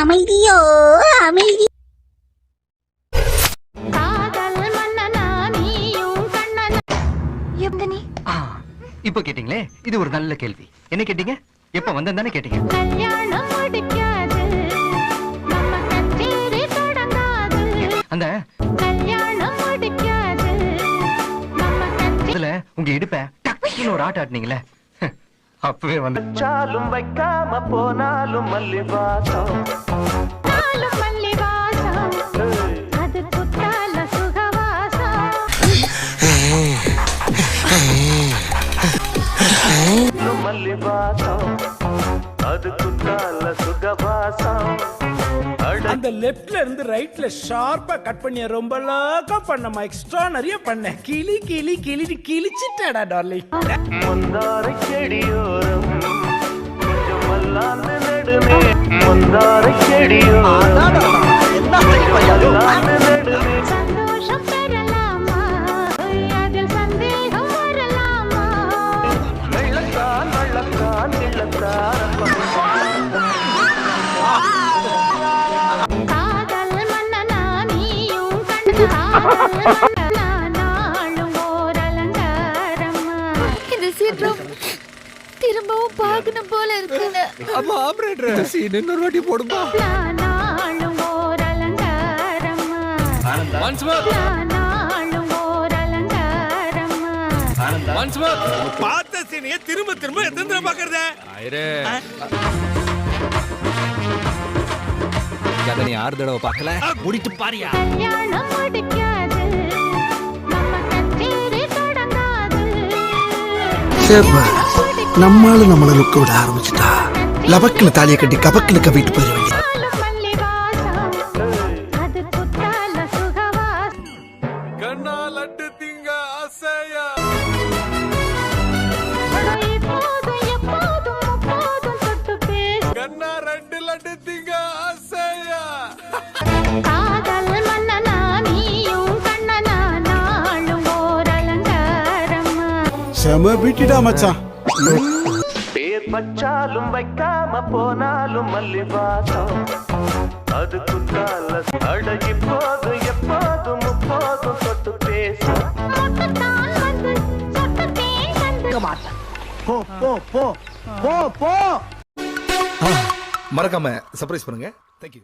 அமைதியோ அமைதி. இப்ப கேட்டீங்களே? இது ஒரு நல்ல கேள்வி. என்ன கேட்டீங்க? எப்ப வந்தேன் தானே கேட்டீங்க? அந்த இதுல உங்க இடுப்ப டக்குன்னு ஒரு ஆட்ட ஆட்டினீங்களே. அப்பவே வந்து வச்சாலும் வைக்காம போனாலும் மல்லி வாசம் மல்லி வாசம் அது குத்தால சுகவாசம். மல்லி வாசம் அந்த லெஃப்ட்ல இருந்து ரைட்ல ஷார்ப்பா கட் பண்ணிய ரொம்ப லாக்கா பண்ணமா எக்ஸ்ட்ரா நிறைய பண்ண. கிளி கிளி கிளி கிழிச்சிட்டடா டார்லிங் முந்தாரை செடியோ முந்தாரை செடியோரம் கொஞ்சம் மல்லாந்து நடுமே சந்தோஷம் திரும்பவும் பார்க்கணும் போல இருக்குங்க அம்மா ஆபரேட்டர். சீன் இன்னொரு வாட்டி போடுமா? ஒன்ஸ் மோர் ஒன்ஸ் மோர் பார்த்த சீனைய திரும்ப திரும்ப எத்தனை தடவை பாக்குறத. ஐரே கதை நீ ஆறு தடவை பார்க்கல. முடிட்டு பாரியா? கல்யாணம் முடிக்காது நம்ம கச்சேரி தொடங்காது நம்மால நம்மள லுக்க விட ஆரம்பிச்சுட்டா. லபக்கில் தாலியை கட்டி கபக்கில் கவிட்டு போயிட அலங்காரமா செம பீட்டிடா மச்சான். பேர் பச்சாலும் வைக்காம போனாலும் மல்லி வாசம் அது குத்தால அட இப்போது எப்போதும் முப்போதும் தொட்டு பேசும். மொட்டுத்தான் வந்து சொட்டு தேன் வந்து மறக்காம சர்ப்ரைஸ் பண்ணுங்க. தேங்க்யூ